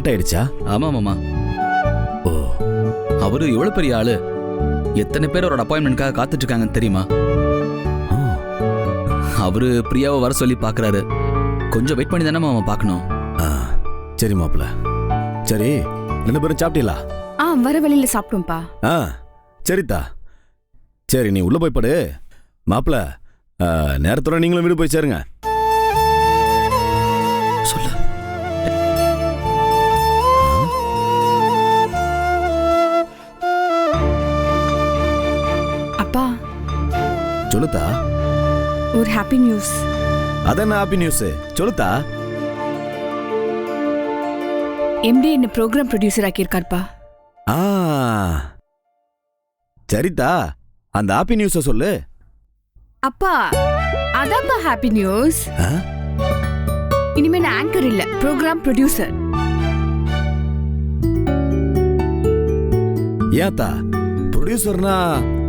Late ஆயிடுச்சா ஆமா மாமா ஓ. அவரு எவ்வளவு பெரிய ஆளு? எத்தனை பேர் அவரோட அப்பாயின்மெண்ட்காக காத்துட்டு இருக்காங்கன்னு தெரியுமா அவரு பிரியாவை வர சொல்லி பாக்குறாரு. கொஞ்சம் வெயிட் பண்ணி தானே மாமா பார்க்கணும். ஆ, சரி மாப்பிள சரி ரெண்டு பேரும் சாப்பிட்டீங்களா? ஆ வர வழியில சாப்பிட்டோம்ப்பா ஆ சரித்தா சரி நீ உள்ள போய் படு. மாப்பிள ஆ, நேரத்தோட நீங்களும் வீடு போய் சேருங்க. சொல்லுத்தா ஒரு ஹாப்பி நியூஸ் அதென்ன ஹாப்பி நியூஸ் சொல்லுத்தா எம்டி என்ன ப்ரோக்ராம் ப்ரொடியூசர் ஆக்கியிருக்காருப்பா. ஆ. சரித்தா அந்த ஹாப்பி நியூஸை சொல்லு. அப்பா அதான்ப்பா ஹாப்பி நியூஸ் ஆ? இனிமே நான் ஆங்கர் இல்ல ப்ரோக்ராம் ப்ரொடியூசர் ஏத்தா ப்ரொடியூசர்னா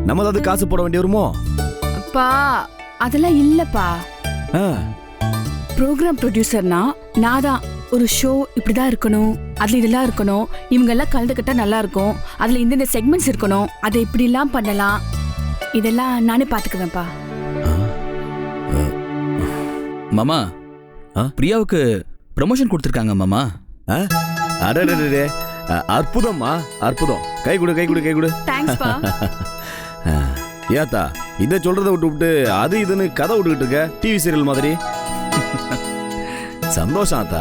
நம்ம ஏதாவது காசு போட வேண்டி வருமோ? அப்பா அதெல்லாம் இல்லப்பா. ஆ, ப்ரோக்ராம் ப்ரொடியூசர்னா நான் தான் ஒரு ஷோ இப்படிதான் இருக்கணும். அதுல இதெல்லாம் இருக்கணும். இவங்க எல்லாம் கலந்துக்கிட்டா நல்லா இருக்கும் அதுல இந்தந்த செக்மெண்ட்ஸ் இருக்கணும். அதை இப்படிலாம் பண்ணலாம். இதெல்லாம் நானே பாத்துக்குவேன்ப்பா. மாமா ஆ? பிரியாவுக்கு ப்ரமோஷன் கொடுத்துருக்காங்க மாமா. ஆ? அடடடடே. அ, அற்புதம்மா அற்புதம். கை கொடு கை கொடு கை கொடு. தேங்க்ஸ்ப்பா ஏத்தா இதை சொல்றத விட்டு விட்டு அது இதுன்னு கதை விட்டுக்கிட்டு இருக்க டிவி சீரியல் மாதிரி. சந்தோஷம் ஆத்தா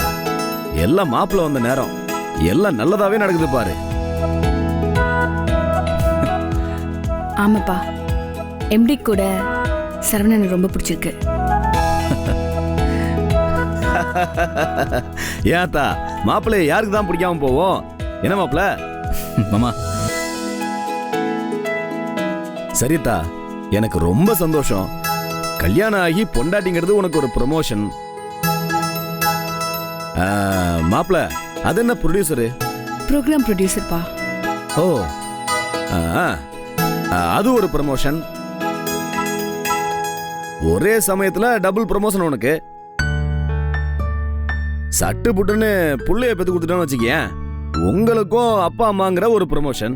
எல்லாம் மாப்பிள்ள வந்த நேரம். எல்லாம் நல்லதாவே நடக்குது பாரு. ஆமாப்பா. எம்டி கூட சரவணன் ரொம்ப பிடிச்சிருக்கு. ஏத்தா மாப்பிள்ளைய யாருக்கு தான் பிடிக்காம போவோம்? என்ன மாப்பிள்ள? மாமா. சரித்தா எனக்கு ரொம்ப சந்தோஷம். கல்யாணம் ஆகி பொண்டாட்டிங்கிறது உனக்கு ஒரு ப்ரமோஷன் மாப்பிள அது என்ன ப்ரொடியூசரு ப்ரோக்ராம் ப்ரொடியூசர்ப்பா ஓ அது ஒரு ப்ரமோஷன் ஒரே சமயத்துல டபுள் ப்ரமோஷன் உனக்கு. சட்டு புட்டுன்னு புள்ளைய பெத்து கொடுத்துட்டோன்னு வச்சுக்கேன் உங்களுக்கும் அப்பா அம்மாங்கிற ஒரு ப்ரமோஷன்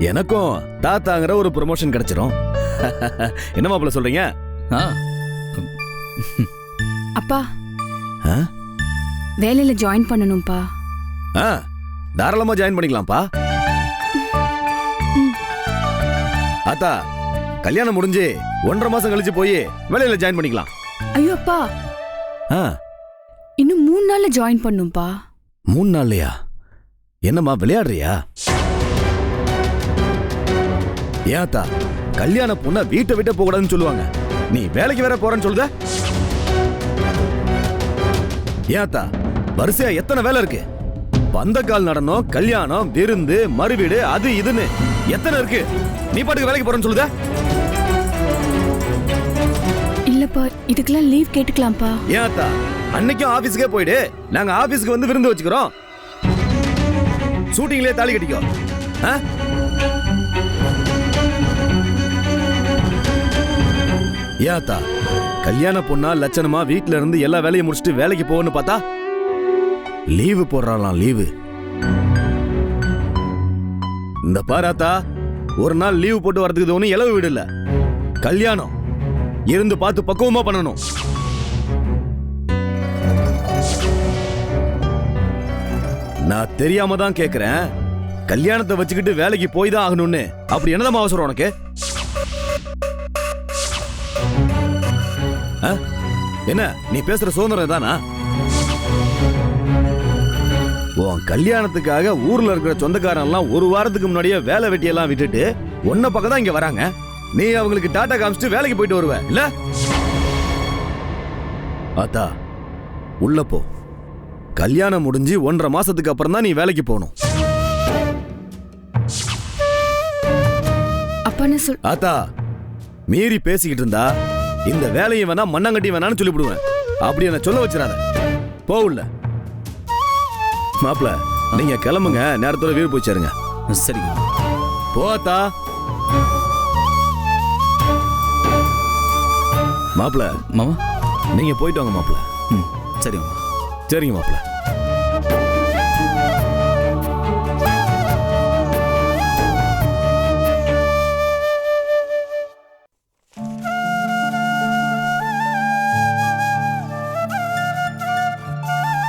எனக்கும் தாத்தாங்கிற ஒரு ப்ரமோஷன் கிடைச்சிரும். என்ன மாப்பிள்ள சொல்றீங்க? ஆ. அப்பா. ஆ? வேலையில ஜாயின் பண்ணணும்ப்பா ஆ தாராளமா ஜாயின் பண்ணிக்கலாம்ப்பா. ஆத்தா கல்யாணம் முடிஞ்சு ஒன்றரை மாசம் கழிச்சு போய் வேலையில ஜாயின் பண்ணிக்கலாம். ஐயோ அப்பா. ஆ. இன்னும் மூணு நாள்ல ஜாயின் பண்ணும்ப்பா மூணு நாள்லையா? என்னம்மா விளையாடுறியா? ஏத்தா கல்யாண பொண்ண வீட்டை விட்டு போக கூடாதுன்னு சொல்லுவாங்க. நீ வேலைக்கு வேற போறேன்னு சொல்லுத? ஏத்தா வரிசையா எத்தனை வேலை இருக்கு? பந்தக்கால் நடனம் கல்யாணம் விருந்து மறுவீடு அது இதுன்னு. எத்தனை இருக்கு? நீ பாட்டுக்கு வேலைக்கு போறேன்னு சொல்லுத? இல்லப்பா இதுக்கெல்லாம் லீவ் கேட்டுக்கலாம்ப்பா. ஏத்தா அன்னைக்கும் ஆபீஸ்க்கே போயிடு. நாங்க ஆபீஸ்க்கு வந்து விருந்து வச்சுக்கிறோம். ஷூட்டிங்லயே தாலி கட்டிக்கோ. ஆ? ஏத்தா கல்யாண பொண்ணா லட்சணமா வீட்ல இருந்து எல்லா வேலையும் முடிச்சுட்டு வேலைக்கு போகணும்னு பார்த்தா? லீவு போடுறாளாம் லீவு. இந்த பாராத்தா ஒரு நாள் லீவு போட்டு வரதுக்கு இது ஒன்றும் இளவு வீடு இல்லை. கல்யாணம். இருந்து பார்த்து பக்குவமா பண்ணணும். நான் தெரியாம தான் கேக்குறேன். கல்யாணத்தை வச்சுக்கிட்டு வேலைக்கு போய் தான் ஆகணும்னு. அப்படி என்னதான் அவசரம் உனக்கு? என்ன நீ பேசுற சுதந்திரம் தானா உன் கல்யாணத்துக்காக ஊர்ல இருக்கிற சொந்தக்காரன் எல்லாம் ஒரு வாரத்துக்கு முன்னாடியே வேலை வெட்டியெல்லாம் விட்டுட்டு உன்ன பக்கம் தான் இங்க வராங்க. நீ அவங்களுக்கு டாட்டா காமிச்சிட்டு வேலைக்கு போயிட்டு வருவ இல்ல? ஆத்தா உள்ள போ. கல்யாணம் முடிஞ்சு ஒன்றரை மாசத்துக்கு அப்புறம் தான் நீ வேலைக்கு போகணும். அப்பா நான் சொல் ஆத்தா மீறி பேசிக்கிட்டு இருந்தா இந்த வேலையை வேணா மண்ணாங்கட்டி வேணான்னு சொல்லிவிடுவேன். அப்படி என்ன சொல்ல வச்சிடாத. போவுல்ல மாப்பிள நீங்க கிளம்புங்க. நேரத்தோட வீடு போய் சேருங்க. சரிங்க. போத்தா மாப்பிள மாமா? நீங்க போயிட்டு வாங்க மாப்பிள. ம் சரி மாமா. சரிங்க மாப்பிள்ள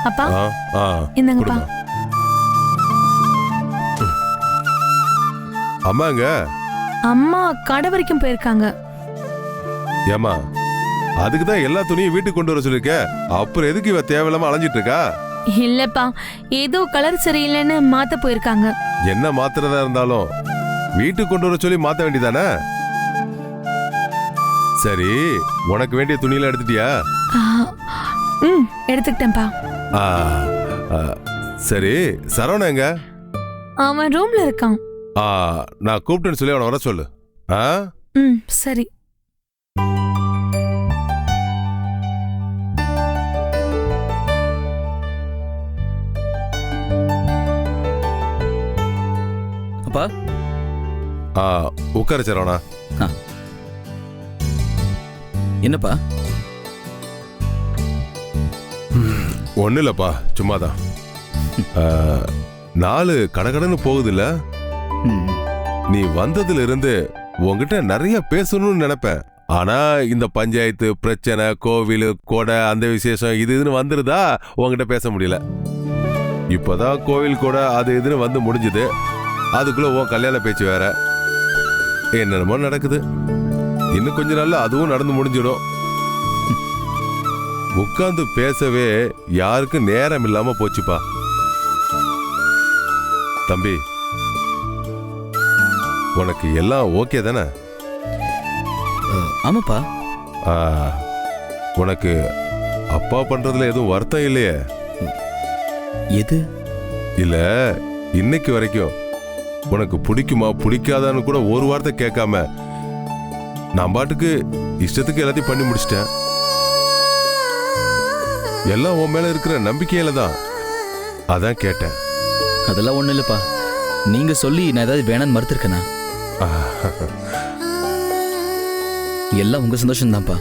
அப்பா. இந்தாங்கப்பா. அம்மாங்க. அம்மா கடை வரைக்கும் போயிருக்காங்க. ஏமா அதுக்கு தான் எல்லா துணியும் வீட்டுக்கு கொண்டு வர சொல்லிருக்க. அப்புறம் எதுக்கு இவ தேவையில்லாம அலைஞ்சிட்டு இருக்கா? இல்லப்பா ஏதோ கலர் சரியில்லைன்னு மாத்த போயிருக்காங்க. என்ன மாத்துறதா இருந்தாலும் வீட்டுக்கு கொண்டு வர சொல்லி மாத்த வேண்டியதானே? சரி உனக்கு வேண்டிய துணியெல்லாம் எடுத்துட்டியா? ம் எடுத்துக்கிட்டேன்ப்பா. ஆ, ஆ, சரி சரவண எங்க? அவன் ரூம்ல இருக்கான். ஆ, நான் கூப்பிட்டேன்னு சொல்லி அவனை வர சொல்லு. ஆ? ம் சரி. அப்பா? ஆ உட்கார சரவணா. என்னப்பா? ஒன்றும் இல்லைப்பா சும்மாதான். தான் நாலு கடகடன்னு போகுதுல்ல? நீ வந்ததுல இருந்து உன்கிட்ட நிறைய பேசணும்னு நினைப்பேன். ஆனா இந்த பஞ்சாயத்து பிரச்சனை கோவில் கொடை அந்த விசேஷம் இது இதுன்னு வந்துருதா? உங்ககிட்ட பேச முடியல. இப்போதான் கோவில் கூட அது இதுன்னு வந்து முடிஞ்சுது. அதுக்குள்ள உன் கல்யாண பேச்சு வேற. என்னென்னமோ நடக்குது. இன்னும் கொஞ்ச நாள்ல அதுவும் நடந்து முடிஞ்சிடும். உட்கார்ந்து பேசவே யாருக்கும் நேரம் இல்லாம போச்சுப்பா. தம்பி உனக்கு எல்லாம் ஓகே தானே? ஆமாப்பா. உனக்கு அப்பா பண்றதுல எதுவும் வருத்தம் இல்லையே? எது? இல்ல இன்னைக்கு வரைக்கும் உனக்கு பிடிக்குமா பிடிக்காதான்னு கூட ஒரு வார்த்தை கேட்காம நான் பாட்டுக்கு இஷ்டத்துக்கு எல்லாத்தையும் பண்ணி முடிச்சிட்டேன். எல்லாம் உன் மேல இருக்கிற நம்பிக்கையில தான். அதான் கேட்டேன். அதெல்லாம் ஒண்ணும் இல்லப்பா. நீங்க சொல்லி நான் ஏதாவது வேணான்னு மறுத்திருக்கேனா? எல்லாம் உங்க சந்தோஷம் தான்ப்பா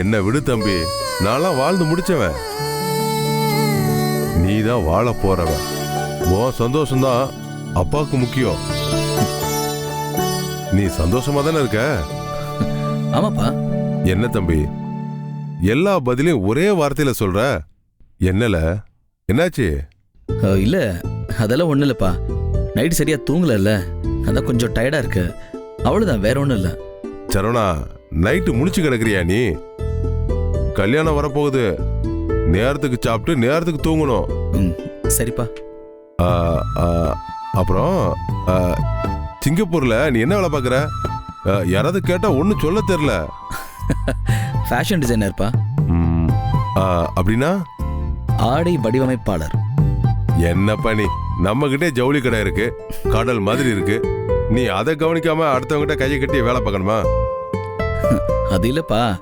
என்ன விடு தம்பி. நான்லாம் வாழ்ந்து முடிச்சவன். தான் வாழ போறவன். உன் சந்தோஷம்தான். அப்பாவுக்கு முக்கியம். நீ சந்தோஷமா தானே இருக்க? ஆமாப்பா. என்ன தம்பி? எல்லா பதிலையும் ஒரே வார்த்தையில சொல்ற? என்னல? என்னாச்சு? இல்ல. அதெல்லாம் ஒண்ணும் இல்லப்பா. நைட் சரியா தூங்கலல்ல. அதான் கொஞ்சம் டயர்டா இருக்கு. அவ்வளவுதான் வேற ஒண்ணும் இல்ல. சரவணா நைட்டு முழிச்சு கிடக்குறியா நீ? கல்யாணம் வரப்போகுது. நேரத்துக்கு சாப்பிட்டு நேரத்துக்கு தூங்கணும். ம், சரிப்பா. ஆ, ஆ, அப்புறம் ஆ, சிங்கப்பூர்ல நீ என்ன வேலை பார்க்குற? யாராவது கேட்டா ஒன்றும் சொல்ல தெரில ஃபேஷன் டிசைனர்ப்பா அப்படின்னா? ஆடை வடிவமைப்பாளர். என்னப்பா நீ? நம்ம கிட்டே ஜவுளி கடை இருக்கு கடல் மாதிரி இருக்கு. நீ அதை கவனிக்காம அடுத்தவங்கிட்ட கையை கட்டி வேலை பார்க்கணுமா? அது இல்லப்பா.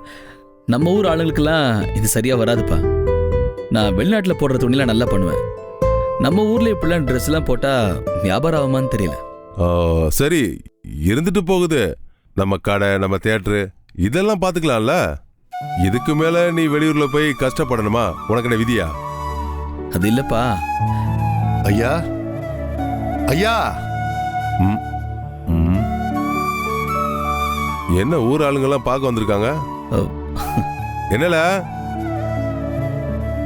நம்ம ஊர் ஆளுங்களுக்கெல்லாம் இது சரியா வராதுப்பா. நான் வெளிநாட்டில் போடுற துணிலாம் நல்லா பண்ணுவேன். நம்ம ஊர்ல இப்படிலாம் ட்ரெஸ் எல்லாம் போட்டா வியாபாரம் ஆகுமான்னு தெரியல. ஆ, சரி. இருந்துட்டு போகுது. நம்ம கடை நம்ம தேட்டரு இதெல்லாம் பார்த்துக்கலாம்ல? இதுக்கு மேல நீ வெளியூர்ல போய் கஷ்டப்படணுமா? உனக்கு என்ன விதியா? அது இல்லப்பா. ஐயா? ஐயா? ம். ம். என்ன ஊர் ஆளுங்கெல்லாம் பார்க்க வந்திருக்காங்க? ஓ, என்னல?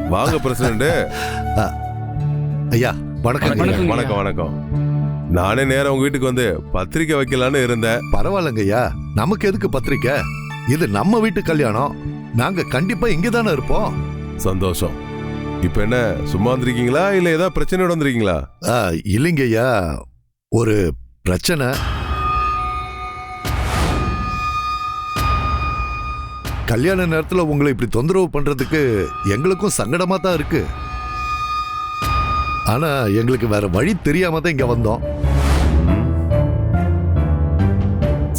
வாங்க பிரசிடண்ட். ஐயா வணக்கம் ஐயா. வணக்கம் வணக்கம் நானே நேரம் உங்க வீட்டுக்கு வந்து பத்திரிக்கை வைக்கலான்னு இருந்தேன். பரவாயில்லைங்க ஐயா. நமக்கு எதுக்கு பத்திரிக்கை? இது நம்ம வீட்டு கல்யாணம். நாங்க கண்டிப்பா இங்க தானே இருப்போம். சந்தோஷம். இப்ப என்ன சும்மா வந்திருக்கீங்களா? இல்ல ஏதாவது பிரச்சனையோட வந்திருக்கீங்களா? ஆ, இல்லைங்க ஐயா. ஒரு பிரச்சனை. கல்யாண நேரத்தில் உங்களை இப்படி தொந்தரவு பண்ணுறதுக்கு எங்களுக்கும் சங்கடமாக தான் இருக்கு. ஆனால் எங்களுக்கு வேற வழி தெரியாம தான் இங்கே வந்தோம்.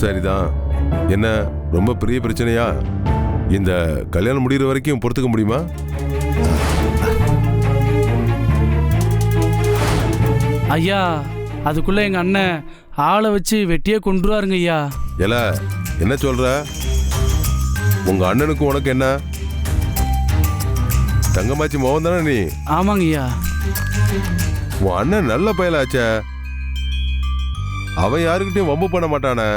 சரிதான். என்ன ரொம்ப பெரிய பிரச்சனையா? இந்த கல்யாணம் முடிகிற வரைக்கும் பொறுத்துக்க முடியுமா? ஐயா அதுக்குள்ள எங்க அண்ணன் ஆளை வச்சு வெட்டியே கொண்டுருவாருங்க ஐயா. எல என்ன சொல்ற? உங்க அண்ணனுக்கு உனக்கு என்ன? தங்கமாச்சி மோகன் தானே நீ? ஆமாங்க ஐயா. உன் அண்ணன் நல்ல பயலாச்சே. அவன் யாருக்கிட்டையும் வம்பு பண்ண மாட்டானே.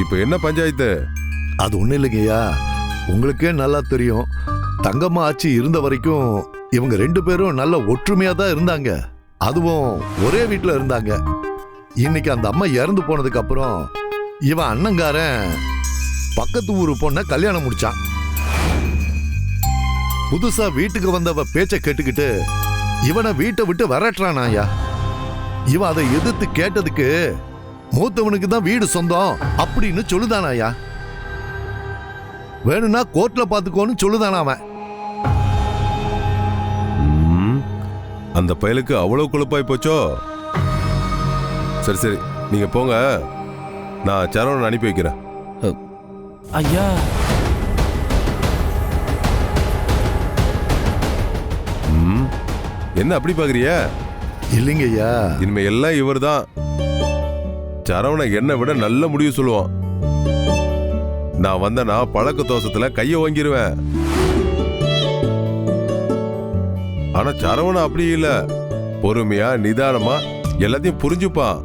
இப்ப என்ன பஞ்சாயத்து? அது ஒண்ணும் இல்லைங்கய்யா உங்களுக்கே நல்லா தெரியும். தங்கம்மா ஆட்சி இருந்த வரைக்கும் இவங்க ரெண்டு பேரும் நல்ல ஒற்றுமையா தான் இருந்தாங்க. அதுவும் ஒரே வீட்ல இருந்தாங்க. இன்னைக்கு அந்த அம்மா இறந்து போனதுக்கு அப்புறம் இவன் அண்ணங்காரன் பக்கத்து ஊர் பொண்ண கல்யாணம் முடிச்சான். புதுசா வீட்டுக்கு வந்தவ பேச்ச கேட்டுக்கிட்டு இவனை வீட்டை விட்டு விரட்டுறானாயா இவன் அதை எதிர்த்து கேட்டதுக்கு மூத்தவனுக்கு தான் வீடு சொந்தம் அப்படின்னு சொல்லுதானாயா வேணும்னா கோர்ட்ல பாத்துக்கோன்னு சொல்லுதானா அவன். அந்த பயலுக்கு அவ்வளவு குழப்பாய் போச்சோ? சரி சரி நீங்க போங்க. நான் சரவணன் அனுப்பி வைக்கிறேன். ஐயா. என்ன அப்படி பாக்குறிய? இல்லைங்கய்யா. இனிமே எல்லாம் இவர்தான். சரவணன் என்னை விட நல்ல முடிவு சொல்லுவான். நான் வந்தனா பழக்க தோசத்துல கைய வாங்கிருவேன் ஆனா சரவணன் அப்படி இல்ல. பொறுமையா நிதானமா எல்லாத்தையும் புரிஞ்சுப்பான்.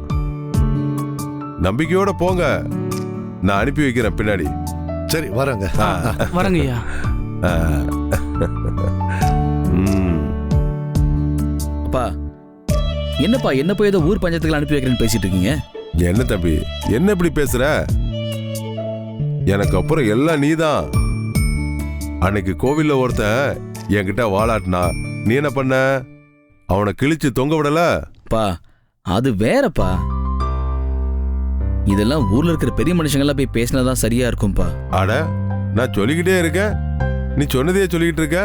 நம்பிக்கையோட போங்க. நான் அனுப்பி வைக்கிறேன் பின்னாடி. சரி வரேங்க. வரங்க ஐயா. அப்பா என்னப்பா என்ன போய் ஏதோ ஊர் பஞ்சாயத்துக்கு அனுப்பி வைக்கிறேன்னு பேசிட்டு இருக்கீங்க? என்ன தம்பி என்ன இப்படி பேசுற? எனக்கு அப்புறம் எல்லாம் நீதான். அன்னைக்கு கோவில்ல ஒருத்தன் என்கிட்ட வாலாட்டினா நீ என்ன பண்ண? அவனை கிழிச்சு தொங்க விடல? பா அது வேறப்பா. இதெல்லாம் ஊர்ல இருக்கிற பெரிய மனுஷங்கெல்லாம் போய் பேசினாதான் சரியா இருக்கும்பா. அட நான் சொல்லிக்கிட்டே இருக்கேன் நீ சொன்னதையே சொல்லிக்கிட்டு இருக்க?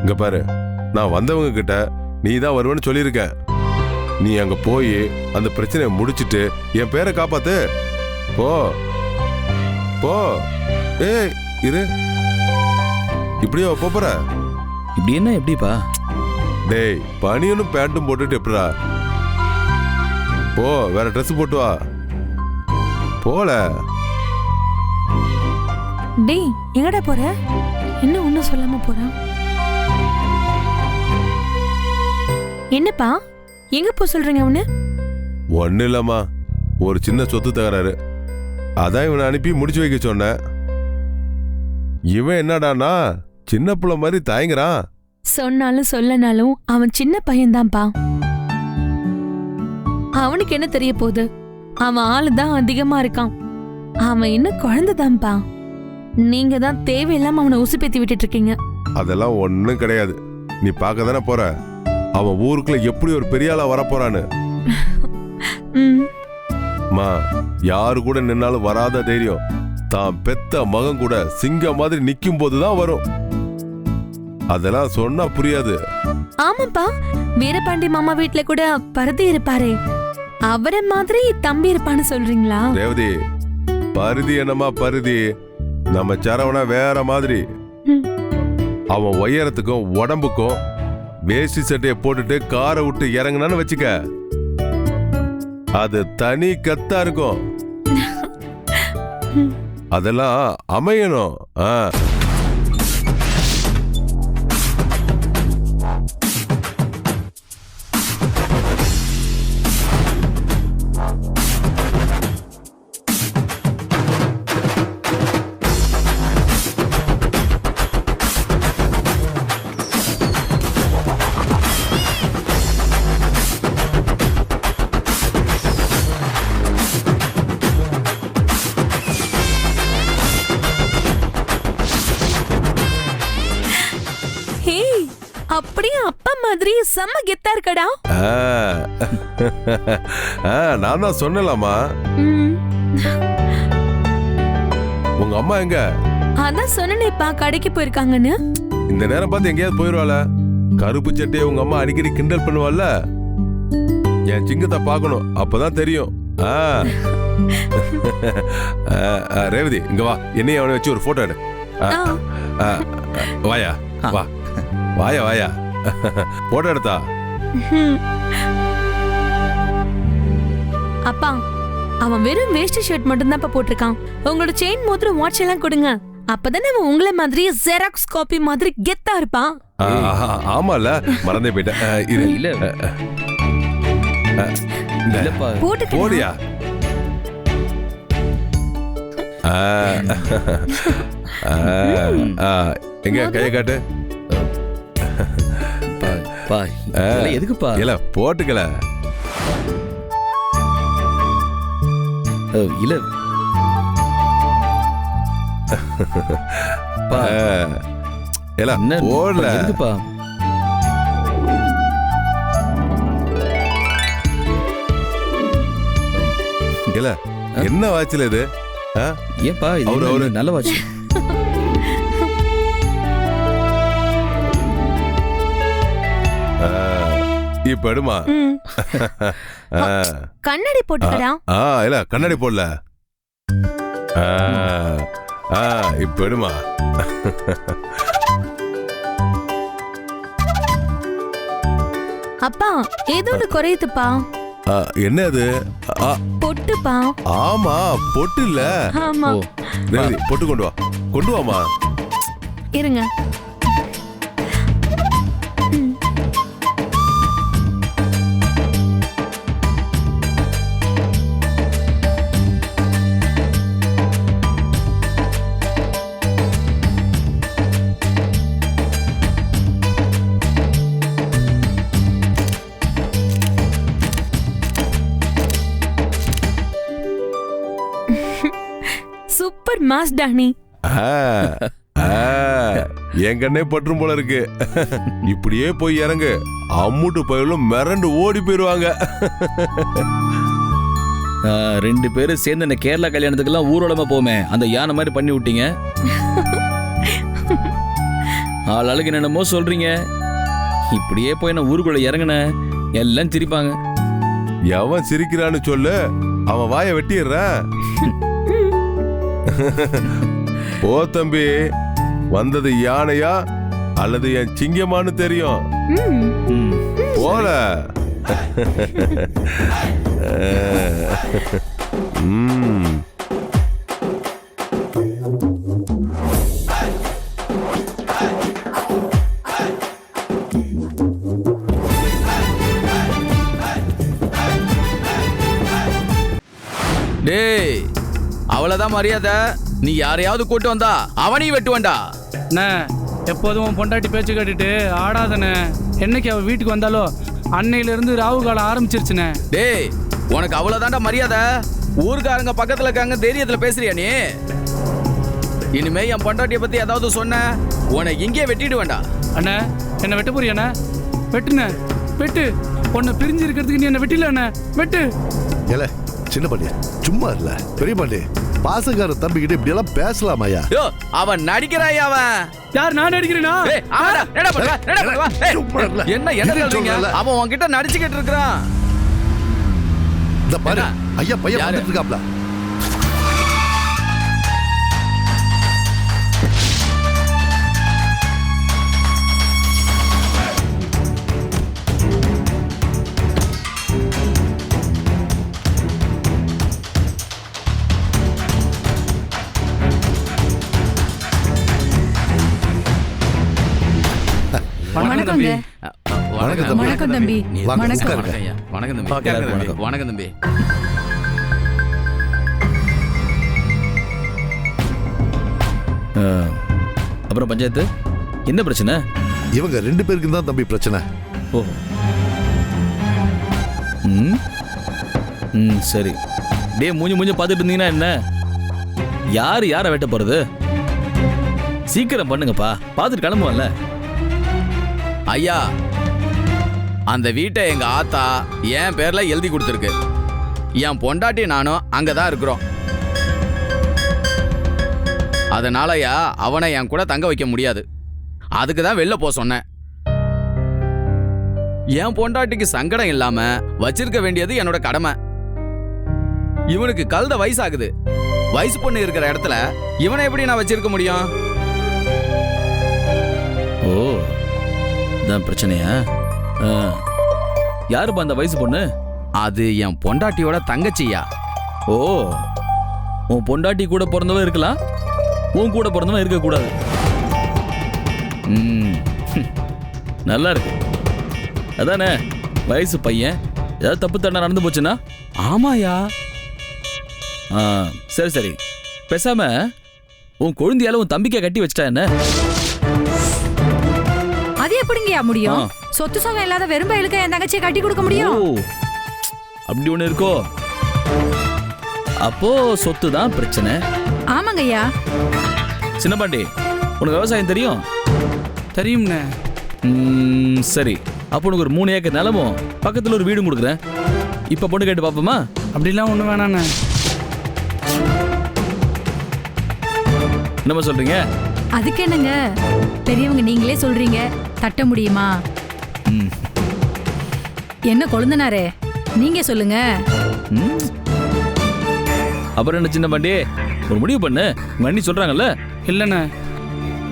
இங்க பாரு நான் வந்தவங்க கிட்ட நீ தான் வருவேன்னு சொல்லியிருக்க. நீ அங்க போய் அந்த பிரச்சனையை முடிச்சிட்டு என் பேரை காப்பாத்து. போ. போ. ஏய் இரு. இப்படியோ போற? இப்படி என்ன எப்படிப்பா? டேய் பனியனும் பேண்ட்டும் போட்டுட்டு எப்படா போ வேற ட்ரெஸ் போட்டு வா. போல. டேய் எங்கடா போற? என்ன ஒன்றும் சொல்லாம போறான் என்னப்பா? எங்க போ சொல்றீங்க அவனு? ஒன்றும் இல்லம்மா. ஒரு சின்ன சொத்து தகராறு அதான் இவனை அனுப்பி முடிச்சு வைக்க சொன்னேன். இவன் என்னடானா சின்ன புள்ள மாதிரி தயங்குறான். சொன்னாலும் சொல்லனாலும் அவன் சின்ன பையன்தான்ப்பா. அவனுக்கு என்ன தெரிய போகுது? அவன் ஆளு தான் அதிகமா இருக்கான். அவன் இன்னும் குழந்தைதான்ப்பா. நீங்க தான் தேவையில்லாம அவனை உசுப்பேத்தி விட்டுட்டு இருக்கீங்க அதெல்லாம் ஒன்றும் கிடையாது. நீ பார்க்க தானே போற? அவன் ஊருக்குள்ள எப்படி ஒரு பெரிய ஆளா வரப்போறான்னு? ம். மா யாரு கூட நின்னாலும் வராத தைரியம். தான் பெத்த மகன் கூட சிங்கம் மாதிரி நிக்கும் போதுதான் வரும். அதெல்லாம் சொன்னா புரியாது. ஆமாப்பா. வீரபாண்டி மாமா வீட்ல கூட பருதி இருப்பாரே. அவரை மாதிரி தம்பி இருப்பான்னு சொல்றீங்களா? ரேவதி பருதி என்னமா பருதி? நம்ம சரவணா வேற மாதிரி. அவன் உயரத்துக்கும் உடம்புக்கும் வேஷ்டி சட்டையை போட்டுட்டு காரை விட்டு இறங்குனான்னு வச்சுக்க. அது தனி கத்தா இருக்கும். அதெல்லாம் அமையணும். ஆ. அப்படியே அப்பா மாதிரி செம்ம கெத்தா இருக்கடா. ஆ. ஆ, நான் தான் சொன்னலாமா ம், உங்க அம்மா எங்க? அதான் சொன்னேனேப்பா கடைக்கு போயிருக்காங்கன்னு. இந்த நேரம் பார்த்து எங்கேயாவது போயிருவாள? கருப்பு சட்டையை உங்க அம்மா அடிக்கடி கிண்டல் பண்ணுவாள்ல? என் சிங்கத்தை பார்க்கணும் அப்பதான் தெரியும். ஆ. ஆ, ஆ, ரேவதி இங்க வா. என்னையும் அவனை வச்சு ஒரு போட்டோ எடு. ஆ, ஆ, ஆ, ஆ, வாயா வா. வாயா வாயா. போட்டோ எடுத்தா. அப்பா அவன் வெறும் வேஷ்டி ஷர்ட் மட்டும் தான் போட்டிருக்கான். உங்களோட செயின் மோதிரம் வாட்ச் எல்லாம் கொடுங்க. அப்பதானே அவன் உங்களை மாதிரி ஜெராக்ஸ் காப்பி மாதிரி கெத்தா இருப்பான். ஆமால மறந்தே போயிட்டேன். இரு. இல்ல போட்டுக்க போடியா? ஆ, ஆ, ஆ, எங்க கைய காட்டு. பா, இதெல்லாம் எதுக்குப்பா? இல்ல போட்டுக்கல. அஹ், இல்ல. பா, இல்ல என்ன போடல. எதுக்குப்பா? இல்ல என்ன வாட்சில இது? ஆ? ஏன்பா இது அவரு- என்ன அவரு- நல்ல வாட்ச் இப்ப எடுமா கண்ணாடி போட்டுக்கடா. ஆ இல்ல கண்ணாடி போடல. ஆ, இப்ப எடுமா அப்பா ஏதோ ஒன்று குறையுதுப்பா. என்ன அது பொட்டுப்பா. ஆமா பொட்டு இல்ல. ஆமா. பொட்டு கொண்டு வா. கொண்டு வாமா இருங்க. மாஸ் டானி ஆ, ஆ, என் கண்ணே பற்றும் போல இருக்கு. இப்படியே போய் இறங்கு. அம்முட்டு பயிலும் மிரண்டு ஓடி போயிருவாங்க. ரெண்டு பேரும் சேர்ந்து இந்த கேரளா கல்யாணத்துக்கெல்லாம் ஊர்வலமா போமே. அந்த யானை மாதிரி பண்ணி விட்டீங்க. ஆள் ஆளுக்கு என்னென்னமோ சொல்றீங்க. இப்படியே போய் நான் ஊருக்குள்ள இறங்குன? எல்லாம் சிரிப்பாங்க. எவன் சிரிக்கிறான்னு சொல்லு. அவன் வாயை வெட்டிடுறேன். ஓ தம்பி. வந்தது யானையா அல்லது என் சிங்கமான்னு தெரியும். போல. ம். அவ்வளவுதான் மரியாதை. நீ யாரையாவது கூட்டு வந்தா அவனையும் வெட்டுவண்டா அண்ணே எப்போதும் உன் பொண்டாட்டி பேச்சு கேட்டுட்டு ஆடாதண்ணே. என்னைக்கு அவ வீட்டுக்கு வந்தாலோ அன்னையிலிருந்து ராகு காலம் ஆரம்பிச்சிருச்சுண்ணே. டேய் உனக்கு அவ்வளவுதான்டா மரியாதை. ஊர்க்காரங்க பக்கத்துல இருக்காங்க தைரியத்துல பேசுறியா நீ? இனிமே என் பொண்டாட்டிய பத்தி ஏதாவது சொன்ன உன்னை இங்கே வெட்டிடுவேண்டா அண்ணே என்ன வெட்ட போறியாண்ணே வெட்டுண்ணே வெட்டு. உன்னை பிரிஞ்சு இருக்கிறதுக்கு நீ என்ன வெட்டில அண்ணே. வெட்டு. ஏல சின்ன பாண்டிய சும்மா இல்ல பெரிய பாண்டி பாசக்கார தம்பிக்கிட்ட இப்படி எல்லாம் பேசலாமாயா யோ அவன் நடிக்கிறாயா அவன் யார் நான் இல்ல. என்ன என்ன சொல்றீங்க. அவன் உன்கிட்ட நடிச்சுக்கிட்டு இருக்கிறான் இந்த பாரு? ஐயா பையன் யாரு? வந்துட்டு இருக்காப்ல வணக்கம் தம்பி. வணக்கம் தம்பி. வணக்கம் வணக்கம். தம்பி. வணக்கம். தம்பி. அப்புறம் பஞ்சாயத்து? என்ன பிரச்சனை? இவங்க ரெண்டு பேருக்கு தான் தம்பி பிரச்சனை. ஓ. ம். ம் சரி. டே மூஞ்சி மூஞ்சி பார்த்துட்டு இருந்தீங்கன்னா என்ன? யார் யாரை வெட்ட போறது? சீக்கிரம் பண்ணுங்கப்பா. பார்த்துட்டு கிளம்புவோம்ல. ஐயா அந்த வீட்டை எங்க ஆத்தா என் பேர்ல எழுதி கொடுத்துருக்கு. என் பொண்டாட்டி நானும் அங்கதான் இருக்கிறோம். அதனாலயா அவனை என் கூட தங்க வைக்க முடியாது. அதுக்கு தான் வெளில போக சொன்னேன். என் பொண்டாட்டிக்கு சங்கடம் இல்லாம வச்சிருக்க வேண்டியது என்னோட கடமை. இவனுக்கு கழுத வயசாகுது. வயசு பொண்ணு இருக்கிற இடத்துல இவனை எப்படி நான் வச்சிருக்க முடியும்? ஓ தான் பிரச்சனையா யாருப்பா அந்த வயசு பொண்ணு? அது என் பொண்டாட்டியோட தங்கச்சியா. ஓ. உன் பொண்டாட்டி கூட பிறந்தவன் இருக்கலாம். உன் கூட பிறந்தவன் இருக்கக்கூடாது. நல்லா இருக்கு. அதானே வயசு பையன். ஏதாவது தப்பு தண்டா நடந்து போச்சுன்னா? ஆமாயா. சரி சரி. பேசாம உன் குழந்தையால உன் தம்பிக்கை கட்டி வச்சிட்டா என்ன? அது எப்படிங்கயா முடியும். சொத்து சுகம் இல்லாத வெறும் பயலுக்கு என் தங்கச்சியை கட்டி கொடுக்க முடியும்? ஓ. அப்படி ஒன்று இருக்கோ? அப்போ சொத்து தான் பிரச்சனை. ஆமாங்கய்யா. சின்ன பாண்டி உனக்கு விவசாயம் தெரியும்? தெரியும்ண்ணே. ம், சரி. அப்போ உனக்கு ஒரு மூணு ஏக்கர் நிலமும் பக்கத்தில் ஒரு வீடும் கொடுக்குறேன். இப்போ பொண்ணு கேட்டு பார்ப்போமா? அப்படிலாம் ஒன்றும் வேணாண்ணே. என்னம்மா சொல்றீங்க? அதுக்கு என்னங்க? பெரியவங்க நீங்களே சொல்றீங்க. தட்ட முடியுமா? ம். என்ன கொழுந்தனாரே? நீங்க சொல்லுங்க. ம். அப்புறம் என்ன சின்ன பாண்டி ஒரு முடிவு பண்ணு. உங்க அண்ணி சொல்றாங்கல்ல? இல்லைண்ணே.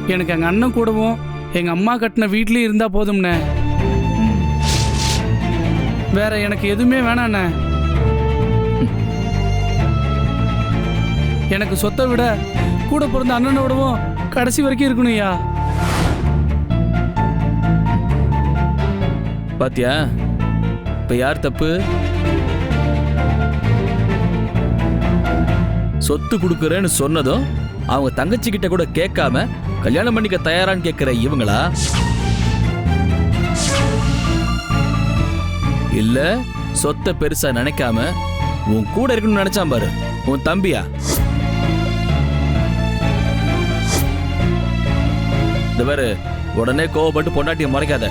எனக்கு எங்கள் அண்ணன் கூடவும் எங்கள் அம்மா கட்டின வீட்லேயும் இருந்தால் போதும்ண்ணே. வேற எனக்கு எதுவுமே வேணாண்ணே. எனக்கு சொத்தை விட கூட பிறந்த அண்ணனை விடவும் கடைசி வரைக்கும் இருக்கணும்யா பாத்தியா? இப்ப யார் தப்பு? சொத்து கொடுக்குறேன்னு சொன்னதும் அவங்க தங்கச்சி கிட்ட கூட கேட்காம கல்யாணம் பண்ணிக்க தயாரான்னு கேட்கிற இவங்களா? இல்ல சொத்தை பெருசா நினைக்காம உன் கூட இருக்கணும்னு நினைச்சான் பாரு. உன் தம்பியா? இந்த பாரு உடனே கோவப்பட்டு பொண்டாட்டியை முறைக்காத.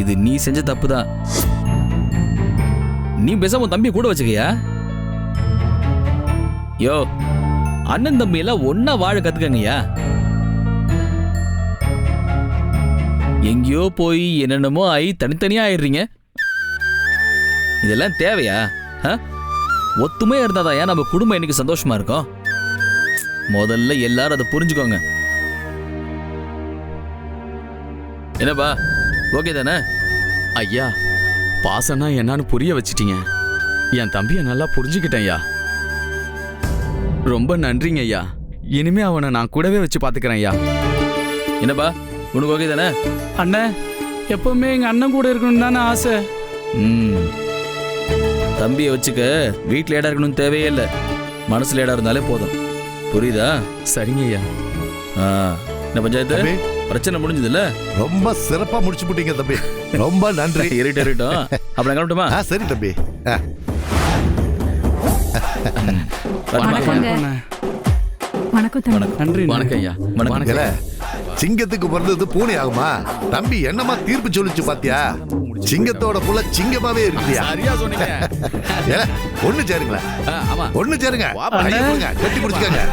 இது நீ செஞ்ச தப்பு தான் நீ பேசாம உன் தம்பியை கூட வச்சுக்கியா? யோ அண்ணன் தம்பி எல்லாம் ஒன்னா வாழ கத்துக்கங்கய்யா. எங்கேயோ போய் என்னென்னமோ ஆகி தனித்தனியா ஆயிடுறீங்க. இதெல்லாம் தேவையா? ஒத்துமையா இருந்தாதான் ஏன் நம்ம குடும்பம் இன்னைக்கு சந்தோஷமா இருக்கும்? முதல்ல எல்லாரும் அதை புரிஞ்சுக்கோங்க. என்னப்பா? ஓகே தானே? ஐயா பாசம்னா என்னன்னு புரிய வச்சிட்டீங்க. என் தம்பியை நல்லா புரிஞ்சுக்கிட்டேன் ஐயா. ரொம்ப நன்றிங்க ஐயா. இனிமே அவனை நான் கூடவே வச்சு பாத்துக்கிறேன் ஐயா. என்னப்பா உனக்கு ஓகே தானே? அண்ணே எப்பவுமே எங்கள் அண்ணன் கூட இருக்கணும்னு தானே ஆசை. ம். தம்பியை வச்சுக்க வீட்டில் இடம் இருக்கணும்னு தேவையே இல்லை. மனசுல இடம் இருந்தாலே போதும். புரியுதா? சரிங்க ஐயா. ஆ. என்ன பஞ்சாயத்து? தம்பி. பிரச்சனை முடிஞ்சதுல்ல? ரொம்ப சிறப்பா முடிச்சு போட்டீங்க தம்பி. ரொம்ப நன்றி. இருட்டு இருக்கட்டும் அப்புறம் கிளம்பட்டுமா? சரி தம்பி. வணக்கம். நன்றி வணக்கம் ஐயா. வணக்கம். சிங்கத்துக்கு பிறந்தது பூனை ஆகுமா? தம்பி என்னமா தீர்ப்பு சொல்லிச்சு பாத்தியா? சிங்கத்தோட புள்ள சிங்கமாவே இருக்கியா? சரியா சொன்னீங்க. ஒண்ணு சேருங்களேன். ஆ, ஆமா. ஒண்ணு சேருங்க. கட்டி பிடிச்சுக்கங்க.